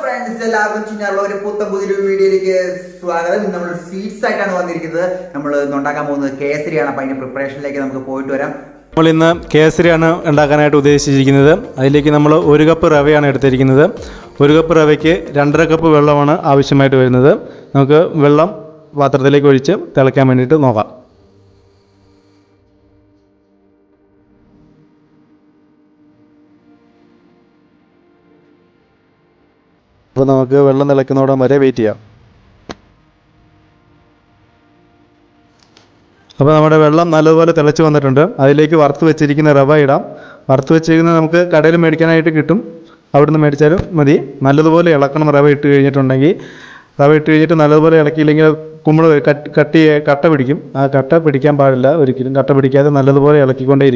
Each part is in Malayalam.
ഫ്രണ്ട്സ് എല്ലാവർക്കും ചിന്നാറുള്ള ഒരു പുത്തൻ പുതിയൊരു വീഡിയോയിലേക്ക് സ്വാഗതം. നമ്മൾ സ്വീറ്റ്സ് ആയിട്ടാണ് വന്നിരിക്കുന്നത്. നമ്മൾ ഉണ്ടാക്കാൻ പോകുന്നത് കേസരിയാണ്. അപ്പൊ അതിന്റെ പ്രിപ്പറേഷനിലേക്ക് നമുക്ക് പോയിട്ട് വരാം. നമ്മൾ ഇന്ന് കേസരിയാണ് ഉണ്ടാക്കാനായിട്ട് ഉദ്ദേശിച്ചിരിക്കുന്നത്. അതിലേക്ക് നമ്മൾ ഒരു കപ്പ് റവയാണ് എടുത്തിരിക്കുന്നത്. ഒരു കപ്പ് റവയ്ക്ക് രണ്ടര കപ്പ് വെള്ളമാണ് ആവശ്യമായിട്ട് വരുന്നത്. നമുക്ക് വെള്ളം പാത്രത്തിലേക്ക് ഒഴിച്ച് തിളയ്ക്കാൻ വേണ്ടിയിട്ട് നോക്കാം. അപ്പോൾ നമുക്ക് വെള്ളം തിളയ്ക്കുന്നതോടെ വരെ വെയിറ്റ് ചെയ്യാം. അപ്പോൾ നമ്മുടെ വെള്ളം നല്ലതുപോലെ തിളച്ച് വന്നിട്ടുണ്ട്. അതിലേക്ക് വറുത്ത് വെച്ചിരിക്കുന്ന റവ ഇടാം. വറുത്ത് വെച്ചിരിക്കുന്നത് നമുക്ക് കടയിൽ മേടിക്കാനായിട്ട് കിട്ടും. അവിടുന്ന് മേടിച്ചാലും മതി. നല്ലതുപോലെ ഇളക്കണം റവ ഇട്ട് കഴിഞ്ഞിട്ടുണ്ടെങ്കിൽ. റവ ഇട്ട് കഴിഞ്ഞിട്ട് നല്ലതുപോലെ ഇളക്കിയില്ലെങ്കിൽ കുമ്പിൾ കട്ട് കട്ടി പിടിക്കും. ആ കട്ട പിടിക്കാൻ പാടില്ല. ഒരിക്കലും കട്ട പിടിക്കാതെ നല്ലതുപോലെ ഇളക്കിക്കൊണ്ടേ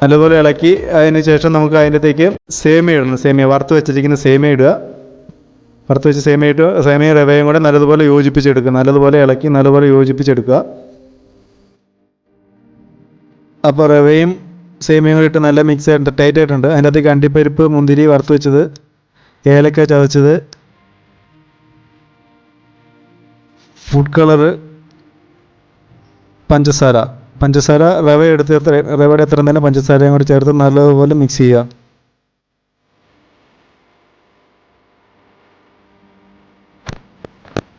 നല്ലതുപോലെ ഇളക്കി അതിന് ശേഷം നമുക്ക് അതിന്റെത്തേക്ക് സേമിയ ഇടണം. സേമിയ വറുത്ത് വെച്ചിരിക്കുന്ന സേമിയ ഇടുക. വറുത്ത് വെച്ച് സേമിയ ഇട്ട് സേമിയ റവയും കൂടെ നല്ലതുപോലെ യോജിപ്പിച്ചെടുക്കുക. നല്ലതുപോലെ ഇളക്കി നല്ലതുപോലെ യോജിപ്പിച്ചെടുക്കുക. അപ്പോൾ റവയും സേമിയയും കൂടി ഇട്ട് നല്ല മിക്സ് ആയിട്ട് ടൈറ്റ് ആയിട്ടുണ്ട്. അതിന്റെ അകത്തേക്ക് അണ്ടിപ്പരിപ്പ് മുന്തിരി വറുത്ത് വെച്ചത് ഏലക്ക ചതച്ചത് ഫുഡ് കളറ് പഞ്ചസാര. പഞ്ചസാര റവ എടുത്ത് റവയുടെ എത്ര തന്നെ പഞ്ചസാരയും കൂടി ചേർത്ത് നല്ലതുപോലെ മിക്സ് ചെയ്യുക.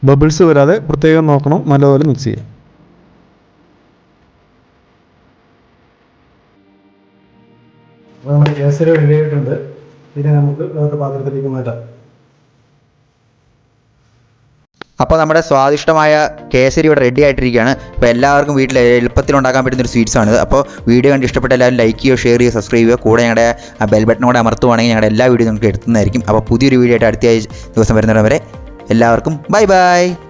ബബിൾസ് വരാതെ പ്രത്യേകം നോക്കണം നല്ലപോലെ മിക്സ് ചെയ്യുക. നമ്മുടെ കേസരി റെഡി ഇതിനെ നമുക്ക് വേറെ പാത്രത്തിലേക്ക് മാറ്റാം. അപ്പോൾ നമ്മുടെ സ്വാദിഷ്ടമായ കേസരി ഇവിടെ റെഡി ആയിട്ടിരിക്കുകയാണ്. അപ്പോൾ എല്ലാവർക്കും വീട്ടിൽ എളുപ്പത്തിൽ ഉണ്ടാക്കാൻ പറ്റുന്ന ഒരു ആണ് അപ്പോൾ വീഡിയോ കണ്ട് ഇഷ്ടപ്പെട്ട എല്ലാവരും ലൈക്ക് ചെയ്യുക ഷെയർ ചെയ്യുക സബ്സ്ക്രൈബ് ചെയ്യുക. കൂടെ ഞങ്ങളുടെ ആ ബെൽ ബട്ടൺ കൂടെ അമർത്തുവാണെങ്കിൽ ഞങ്ങളുടെ എല്ലാ വീഡിയോ നിങ്ങൾക്ക് എടുത്തുന്നതായിരിക്കും. അപ്പോൾ പുതിയൊരു വീഡിയോ ആയിട്ട് അടുത്ത ദിവസം വരുന്നവരെ എല്ലാവർക്കും ബൈ ബൈ